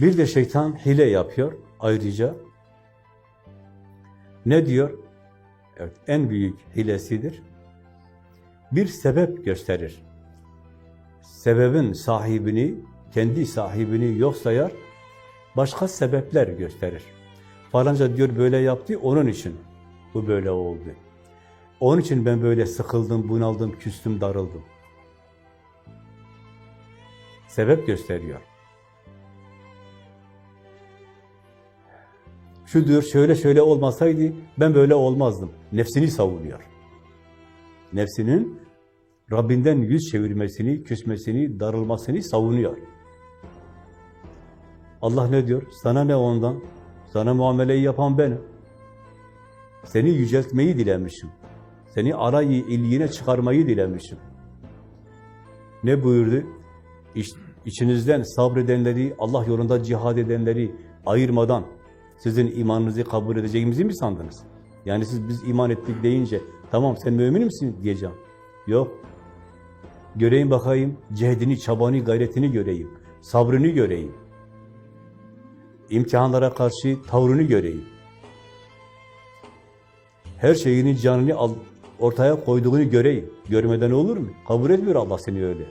Bir de şeytan hile yapıyor ayrıca. Ne diyor? Evet, en büyük hilesidir. Bir sebep gösterir. Sebebin sahibini, kendi sahibini yok sayar, başka sebepler gösterir. Falanca diyor böyle yaptı, onun için bu böyle oldu. Onun için ben böyle sıkıldım, bunaldım, küstüm, darıldım. Sebep gösteriyor. Şu diyor şöyle şöyle olmasaydı ben böyle olmazdım. Nefsini savunuyor. Nefsinin Rabbinden yüz çevirmesini, küsmesini, darılmasını savunuyor. Allah ne diyor? Sana ne ondan? Sana muameleyi yapan benim. Seni yüceltmeyi dilemişim. Seni arayı ilgine çıkarmayı dilemişim. Ne buyurdu? İç, içinizden sabredenleri, Allah yolunda cihad edenleri ayırmadan sizin imanınızı kabul edeceğimizi mi sandınız? Yani siz biz iman ettik deyince tamam sen mümin misin diyeceğim. Yok. Göreyim bakayım cehdini, çabanı, gayretini göreyim. Sabrını göreyim. İmtihanlara karşı tavrını göreyim. Her şeyini, canını al, ortaya koyduğunu göreyim. Görmeden olur mu? Kabul etmiyor Allah seni öyle.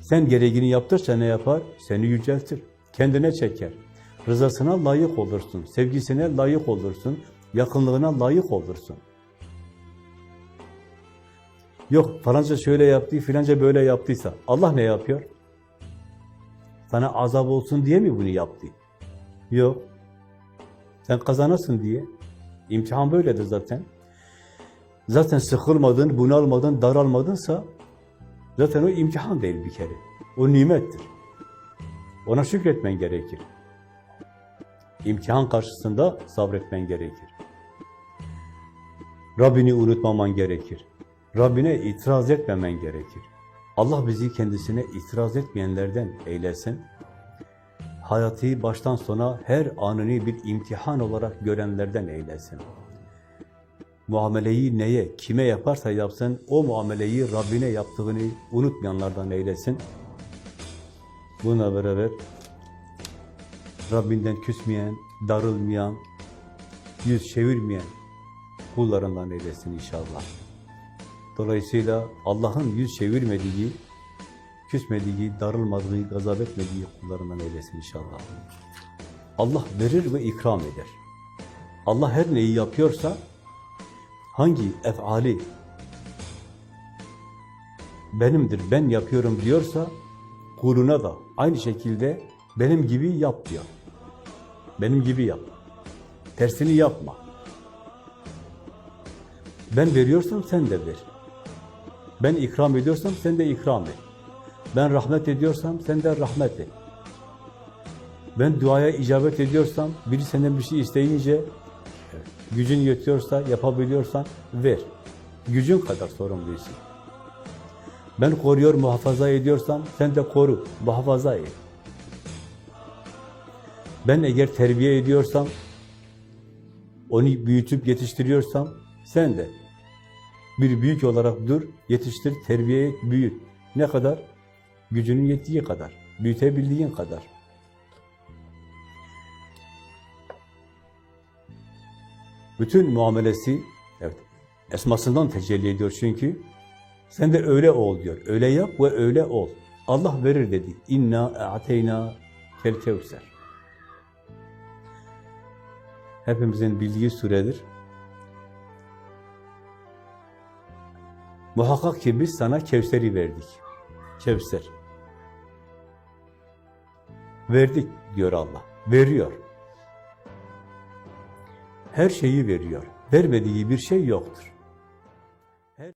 Sen gereğini yaptırsa ne yapar? Seni yüceltir. Kendine çeker. Rızasına layık olursun. Sevgisine layık olursun. Yakınlığına layık olursun. Yok falanca şöyle yaptı, filanca böyle yaptıysa Allah ne yapıyor? Sana azap olsun diye mi bunu yaptı? Yok. Sen kazanasın diye. İmtihan böyledir zaten. Zaten sıkılmadın, bunalmadın, daralmadınsa zaten o imtihan değil bir kere. O nimettir. Ona şükretmen gerekir. İmtihan karşısında sabretmen gerekir. Rabbini unutmaman gerekir. Rabbine itiraz etmemen gerekir. Allah bizi kendisine itiraz etmeyenlerden eylesin. Hayatı baştan sona her anını bir imtihan olarak görenlerden eylesin. Muameleyi neye, kime yaparsa yapsın, o muameleyi Rabbine yaptığını unutmayanlardan eylesin. Buna beraber Rabbinden küsmeyen, darılmayan, yüz çevirmeyen kullarından eylesin inşallah. Dolayısıyla Allah'ın yüz çevirmediği, küsmediği, darılmadığı, gazap etmediği kullarından eylesin inşallah. Allah verir ve ikram eder. Allah her neyi yapıyorsa, hangi efali benimdir, ben yapıyorum diyorsa, kuluna da aynı şekilde benim gibi yap diyor. Benim gibi yap. Tersini yapma. Ben veriyorsam sen de ver. Ben ikram ediyorsam sen de ikram et. Ben rahmet ediyorsam sen de rahmet et. Ben duaya icabet ediyorsam, biri senden bir şey isteyince, gücün yetiyorsa, yapabiliyorsan ver. Gücün kadar sorumluysun. Ben koruyor, muhafaza ediyorsam sen de koru, muhafaza et. Ben eğer terbiye ediyorsam, onu büyütüp yetiştiriyorsam sen de bir büyük olarak dur, yetiştir, terbiye et, büyüt. Ne kadar? Gücünün yettiği kadar, büyütebildiğin kadar. Bütün muamelesi, evet, esmasından tecelli ediyor çünkü. Sen de öyle ol diyor. Öyle yap ve öyle ol. Allah verir dedi. İnna a'teyna kel kevser. Hepimizin bildiği suredir. Muhakkak ki biz sana Kevser'i verdik. Kevser. Verdik diyor Allah. Veriyor. Her şeyi veriyor. Vermediği bir şey yoktur.